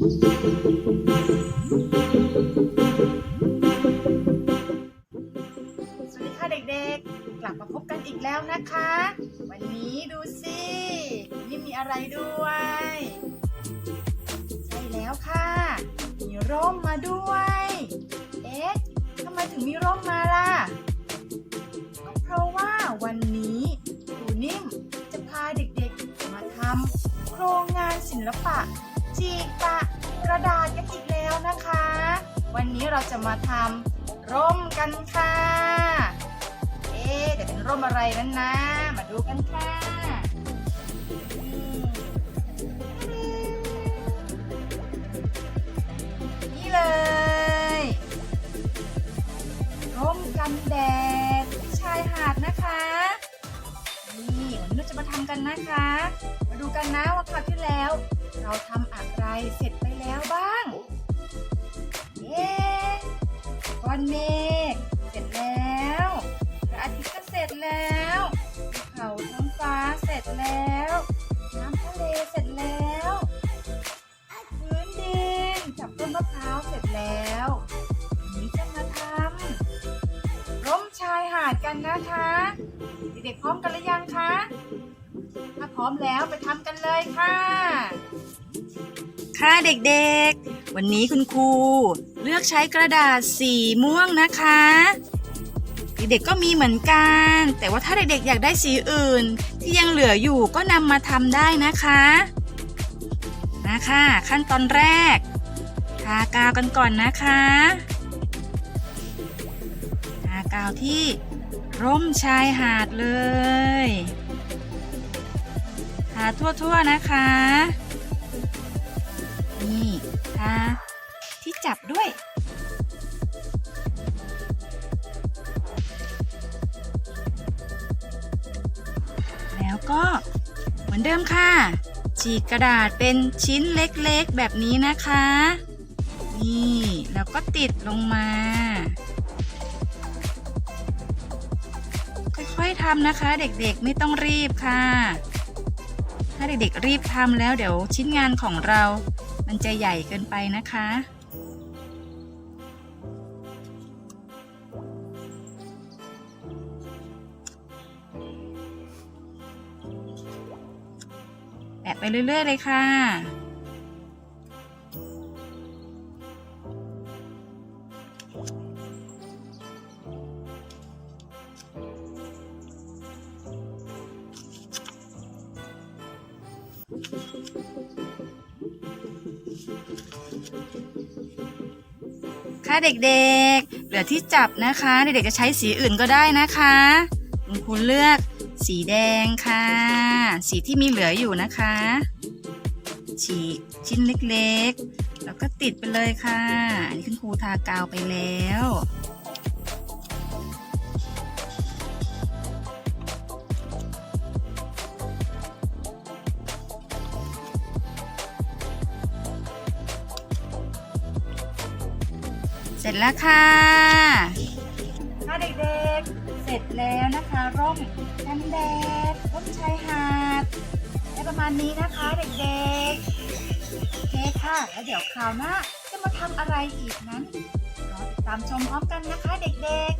สวัสดีค่ะเด็กๆ กลับมาพบกันอีกแล้วนะคะ วันนี้ดูสินี่มีอะไรด้วย ใช่แล้วค่ะ มีร่มมาด้วย เอ๊ะทำไมถึงมีร่มมาล่ะ ก็เพราะว่าวันนี้ครูนิ่มจะพาเด็กๆ มาทำโครงงานศิลปะจีกปะ เราจะมาทำร่มกันค่ะ เอ๊ะแต่เป็นร่มอะไรนั้นนะ มาดูกันค่ะ นี่เลย ร่มกันแดดที่ชายหาดนะคะ นี่วันนี้เราจะมาทำกันนะคะ มาดูกันนะว่าคราวที่แล้ว เราทำอะไรเสร็จไปแล้วบ้าง อนเมฆเสร็จแล้วพระอาทิตย์ก็เสร็จแล้วภูเขาท้องฟ้าเสร็จแล้วน้ำทะเลเสร็จแล้วพื้นดินจับต้นมะพร้าวเสร็จแล้ววันนี้จะมาทำร่มชายหาดกันนะคะเด็กๆพร้อมกันหรือยังคะถ้าพร้อมแล้วไปทำกันเลยค่ะ ค่ะเด็กๆ วันนี้คุณครูเลือกใช้กระดาษสีม่วงนะคะ เด็กๆก็มีเหมือนกัน แต่ว่าถ้าเด็กๆอยากได้สีอื่น ที่ยังเหลืออยู่ก็นำมาทำได้นะคะนะคะขั้นตอนแรก ทากาวกันก่อนนะคะทากาวที่ร่มชายหาดเลย ทาทั่วๆนะคะ นี่ทาที่จับด้วย แล้วก็เหมือนเดิมค่ะ ฉีกกระดาษเป็นชิ้นเล็กๆแบบนี้นะคะ นี่แล้วก็ติดลงมา ค่อยๆทำนะคะเด็กๆไม่ต้องรีบค่ะ ถ้าเด็กๆรีบทำแล้วเดี๋ยวชิ้นงานของเรา มันจะใหญ่เกินไปนะคะ แปะไปเรื่อย ๆ เลยค่ะ ค่ะเด็กๆ เหลือที่จับนะคะ เด็กๆจะใช้สีอื่นก็ได้นะคะคุณครูเลือกสีแดงค่ะ สีที่มีเหลืออยู่นะคะ ฉีกชิ้นเล็กๆ แล้วก็ติดไปเลยค่ะ อันนี้คุณครูทากาวไปแล้ว เสร็จแล้วค่ะค่ะเด็กๆ เสร็จแล้วนะคะร่มกันแดดร่มชายหาดได้ประมาณนี้นะคะเด็กๆโอเคค่ะ แล้วเดี๋ยวคราวหน้าจะมาทำอะไรอีกนั้นรอติดตามชมพร้อมกันนะคะเด็กๆ